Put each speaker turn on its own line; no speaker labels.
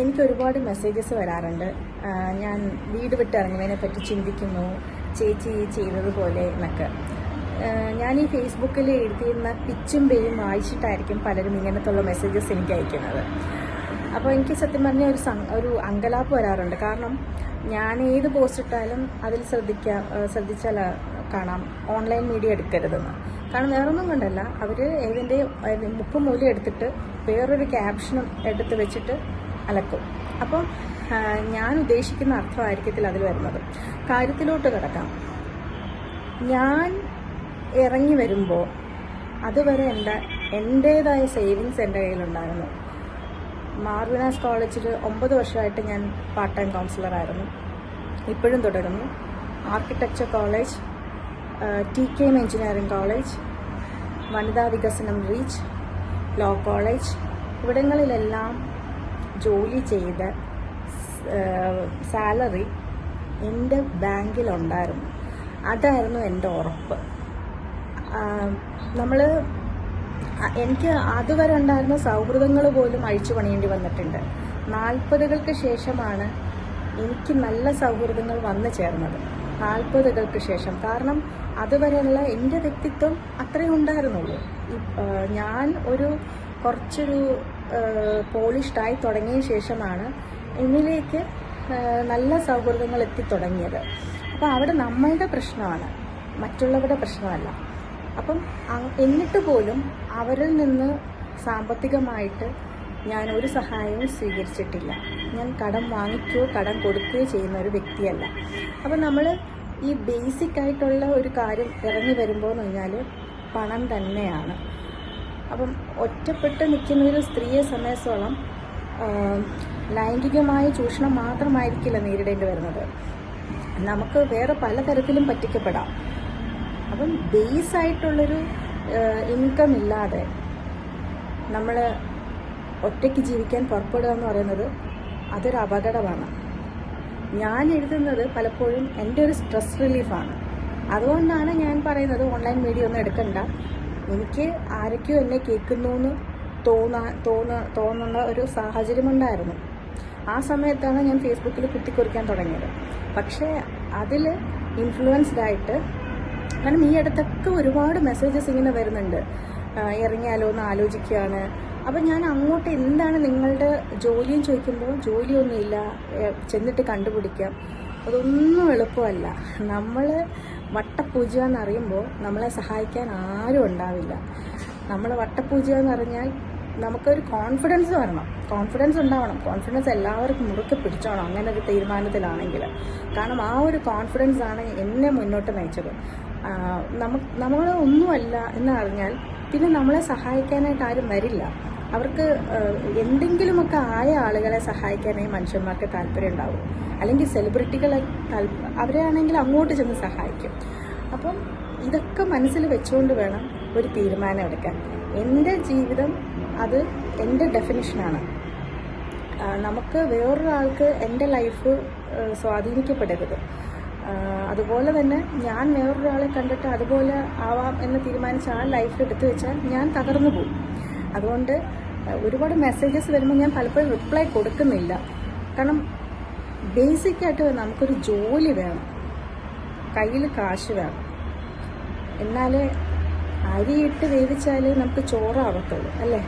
എനിക്ക് ഒരുപാട് മെസ്സേജസ് വരാറുണ്ട്. ഞാൻ വീട് വിട്ടിറങ്ങുന്നതിനെ പറ്റി ചിന്തിക്കുന്നു. ചേച്ചി ചെയ്തതുപോലെ എന്നൊക്കെ. ഞാൻ ഈ ഫേസ്ബുക്കിൽ എഴുതിയിരുന്ന പിച്ചും പേരും വായിച്ചിട്ടായിരിക്കും പലരും ഇങ്ങനത്തുള്ള മെസ്സേജസ് എനിക്ക് അയക്കുന്നത്. അപ്പോൾ എനിക്ക് സത്യം പറഞ്ഞ ഒരു ഒരു അങ്കലാപ്പ് വരാറുണ്ട്. കാരണം ഞാൻ ഏത് പോസ്റ്റ് ഇട്ടാലും അതിൽ ശ്രദ്ധിക്കാം ശ്രദ്ധിച്ചാൽ കാണാം. ഓൺലൈൻ മീഡിയ എടുക്കരുതെന്ന്. കാരണം വേറൊന്നും കൊണ്ടല്ല. അവർ ഏതിന്റെ മുപ്പ് മൂലം എടുത്തിട്ട് വേറൊരു ക്യാപ്ഷനും എടുത്ത് വെച്ചിട്ട് അലക്കും. അപ്പോൾ ഞാൻ ഉദ്ദേശിക്കുന്ന അർത്ഥമായിരിക്കത്തില്ല അതിൽ വരുന്നത്. കാര്യത്തിലോട്ട് കിടക്കാം. ഞാൻ ഇറങ്ങി വരുമ്പോൾ അതുവരെ എന്റെ എന്റേതായ സേവിങ്സ് എന്റെ കയ്യിലുണ്ടായിരുന്നു. മാർവിനാസ് കോളേജിൽ ഒമ്പത് വർഷമായിട്ട് ഞാൻ പാർട്ട് ടൈം കൗൺസിലറായിരുന്നു ഇപ്പോഴും തുടരുന്നു. Architecture college T K M engineering college വനിതാ വികസനം റീച്ച് ലോ കോളേജ് ഇവിടങ്ങളിലെല്ലാം ജോലി ചെയ്ത സാലറി എന്റെ ബാങ്കിലുണ്ടായിരുന്നു. അതായിരുന്നു എന്റെ ഉറപ്പ്. നമ്മൾ എനിക്ക് അതുവരെ ഉണ്ടായിരുന്ന സൗഹൃദങ്ങൾ പോലും അഴിച്ചു പണിയേണ്ടി വന്നിട്ടുണ്ട്. നാൽപ്പതുകൾക്ക് ശേഷമാണ് എനിക്ക് നല്ല സൗഹൃദങ്ങൾ വന്നു ചേർന്നത്. നാൽപ്പതുകൾക്ക് ശേഷം. കാരണം അതുവരെയുള്ള എന്റെ വ്യക്തിത്വം അത്രയും ഉണ്ടായിരുന്നുള്ളൂ. ഞാൻ ഒരു കുറച്ചൊരു പോളിഷ്ഡായി തുടങ്ങിയ ശേഷമാണ് എന്നിലേക്ക് നല്ല സൗഹൃദങ്ങൾ എത്തിത്തുടങ്ങിയത് അപ്പോൾ അവിടെ നമ്മളുടെ പ്രശ്നമാണ്. മറ്റുള്ളവരുടെ പ്രശ്നമല്ല. അപ്പം എന്നിട്ട് പോലും അവരിൽ നിന്ന് സാമ്പത്തികമായിട്ട് ഞാൻ ഒരു സഹായവും സ്വീകരിച്ചിട്ടില്ല. ഞാൻ കടം വാങ്ങിക്കുകയോ കടം കൊടുക്കുകയോ ചെയ്യുന്ന ഒരു വ്യക്തിയല്ല. അപ്പം നമ്മൾ ഈ ബേസിക് ആയിട്ടുള്ള ഒരു കാര്യം ഇറങ്ങി വരുമ്പോൾ എന്ന് പറഞ്ഞാൽ പണം തന്നെയാണ്. അപ്പം ഒറ്റപ്പെട്ട് നിൽക്കുന്ന ഒരു സ്ത്രീയെ സംബന്ധിച്ചോളം ലൈംഗികമായ ചൂഷണം മാത്രമായിരിക്കില്ല നേരിടേണ്ടി വരുന്നത്. നമുക്ക് വേറെ പലതരത്തിലും പറ്റിക്കപ്പെടാം. അപ്പം ബേസ് ആയിട്ടുള്ളൊരു ഇൻകം ഇല്ലാതെ നമ്മൾ ഒറ്റയ്ക്ക് ജീവിക്കാൻ പുറപ്പെടുക എന്ന് പറയുന്നത് അതൊരു അപകടമാണ്. ഞാൻ എഴുതുന്നത് പലപ്പോഴും എന്റെ ഒരു സ്ട്രെസ് റിലീഫാണ്. അതുകൊണ്ടാണ് ഞാൻ പറയുന്നത് ഓൺലൈൻ മീഡിയ ഒന്നും എടുക്കണ്ട. എനിക്ക് ആരൊക്കെയോ എന്നെ കേൾക്കുന്നു എന്ന് തോന്നാ തോന്ന തോന്നുന്ന ഒരു സാഹചര്യമുണ്ടായിരുന്നു ആ സമയത്താണ് ഞാൻ ഫേസ്ബുക്കിൽ കുത്തിക്കുറിക്കാൻ തുടങ്ങിയത്. പക്ഷേ അതിൽ ഇൻഫ്ലുവൻസ്ഡ് ആയിട്ട് കാരണം ഈ അടുത്തൊക്കെ ഒരുപാട് മെസ്സേജസ് ഇങ്ങനെ വരുന്നുണ്ട്. ഇറങ്ങിയാലോ എന്ന് ആലോചിക്കുകയാണ്. അപ്പം ഞാൻ അങ്ങോട്ട് എന്താണ് നിങ്ങളുടെ ജോലിയും ചോദിക്കുമ്പോൾ ജോലിയൊന്നുമില്ല ചെന്നിട്ട് കണ്ടുപിടിക്കാം. അതൊന്നും എളുപ്പമല്ല. നമ്മൾ വട്ടപൂജ എന്നറിയുമ്പോൾ നമ്മളെ സഹായിക്കാൻ ആരും ഉണ്ടാവില്ല. നമ്മൾ വട്ടപൂജ എന്ന് നമുക്കൊരു കോൺഫിഡൻസ് വരണം. കോൺഫിഡൻസ് ഉണ്ടാവണം. കോൺഫിഡൻസ് എല്ലാവർക്കും മുറുക്കെ പിടിച്ചോണം അങ്ങനെ ഒരു തീരുമാനത്തിലാണെങ്കിൽ. കാരണം ആ ഒരു കോൺഫിഡൻസ് ആണ് എന്നെ മുന്നോട്ട് നയിച്ചത്. നമ്മൾ ഒന്നുമല്ല എന്ന് അറിഞ്ഞാൽ പിന്നെ നമ്മളെ സഹായിക്കാനായിട്ട് ആരും വരില്ല. അവർക്ക് എന്തെങ്കിലുമൊക്കെ ആയ ആളുകളെ സഹായിക്കാനേ മനുഷ്യന്മാർക്ക് താല്പര്യം ഉണ്ടാവും. അല്ലെങ്കിൽ സെലിബ്രിറ്റികളെ അവരെയാണെങ്കിൽ അങ്ങോട്ട് ചെന്ന് സഹായിക്കും. അപ്പം ഇതൊക്കെ മനസ്സിൽ വെച്ചുകൊണ്ട് വേണം ഒരു തീരുമാനം എടുക്കാൻ. എന്റെ ജീവിതം അത് എന്റെ ഡെഫിനിഷനാണ് നമുക്ക് വേറൊരാൾക്ക് എന്റെ ലൈഫ് സ്വാധീനിക്കപ്പെടരുത്. അതുപോലെ തന്നെ ഞാൻ വേറൊരാളെ കണ്ടിട്ട് അതുപോലെ ആവാം എന്ന് തീരുമാനിച്ച് ആ ലൈഫിൽ എടുത്തു വെച്ചാൽ ഞാൻ തകർന്നു പോകും. അതുകൊണ്ട് ഒരുപാട് മെസ്സേജസ് വരുമ്പോൾ ഞാൻ പലപ്പോഴും റിപ്ലൈ കൊടുക്കുന്നില്ല. കാരണം ബേസിക്കായിട്ട് നമുക്കൊരു ജോലി വേണം. കയ്യിൽ കാശ് വേണം. എന്നാലേ അരിയിട്ട് വേവിച്ചാലേ നമുക്ക് ചോറാവത്തുള്ളൂ അല്ലേ?